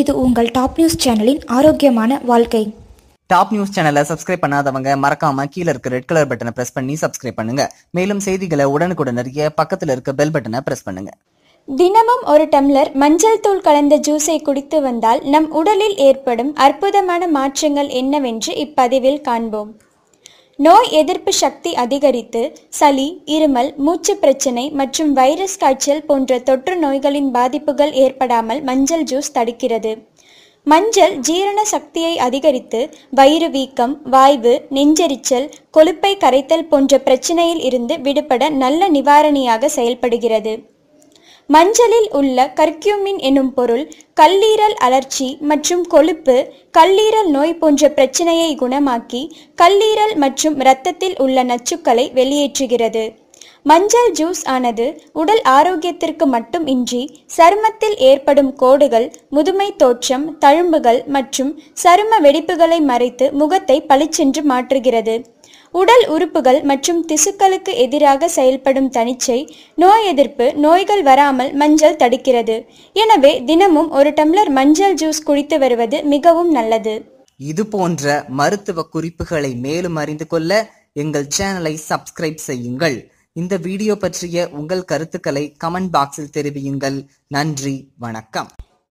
இது உங்கள் top news சேனலின் ஆரோக்கியமான வாழ்க்கை. டாப் நியூஸ் சேனலை சப்ஸ்கிரைப் பண்ணாதவங்க மறக்காம கீழ இருக்க ரெட் கலர் பட்டனை பிரஸ் பண்ணி சப்ஸ்கிரைப் பண்ணுங்க. மேலும் செய்திகளை உடனுக்குடன் அறிய பக்கத்துல இருக்க பெல் பட்டனை பிரஸ் பண்ணுங்க. தினமும் ஒரு டம்ளர் மஞ்சள் தூள் கலந்த ஜூஸை குடித்து வந்தால் நம் உடலில் ஏற்படும் அற்புதமான மாற்றங்கள் என்னவென்று இப்பதிவில் காண்போம். நோய் எதிர்ப்பு சக்தி அதிகரித்து சளி இருமல் மூச்சு பிரச்சனை மற்றும் வைரஸ் காய்ச்சல் போன்ற தொற்று நோய்களின் பாதிப்புகள் ஏற்படாமல் மஞ்சள் ஜூஸ் தடுக்கிறது. மஞ்சள் ஜீரண சக்தியை அதிகரித்து வயிறு வீக்கம் வாய்வு நெஞ்செரிச்சல் கொழுப்பை கரைத்தல் போன்ற பிரச்சனையில் இருந்து விடுபட நல்ல நிவாரணியாக செயல்படுகிறது. மஞ்சளில் உள்ள கர்க்யூமின் எனும் பொருள் கல்லீரல் அலர்ச்சி மற்றும் கொழுப்பு கல்லீரல் நோய் போன்ற பிரச்சனையை குணமாக்கி கல்லீரல் மற்றும் இரத்தத்தில் உள்ள நச்சுக்களை வெளியேற்றுகிறது. மஞ்சள் ஜூஸ் ஆனது உடல் ஆரோக்கியத்திற்கு மட்டும் இன்றி சருமத்தில் ஏற்படும் கோடுகள் முதுமை தோற்றம் தழும்புகள் மற்றும் சரும வெடிப்புகளை மறைத்து முகத்தை பளிச்சென்று மாற்றுகிறது. உடல் உறுப்புகள் மற்றும் திசுக்களுக்கு எதிராக செயல்படும் தனிச்சை நோய் எதிர்ப்பு நோய்கள் வராமல் மஞ்சள் தடுக்கிறது. எனவே தினமும் ஒரு டம்ளர் மஞ்சள் ஜூஸ் குடித்து வருவது மிகவும் நல்லது. இது போன்ற மருத்துவ குறிப்புகளை மேலும் அறிந்து கொள்ள எங்கள் சேனலை சப்ஸ்கிரைப் செய்யுங்கள். இந்த வீடியோ பற்றிய உங்கள் கருத்துக்களை கமெண்ட் பாக்ஸில் தெரிவியுங்கள். நன்றி வணக்கம்.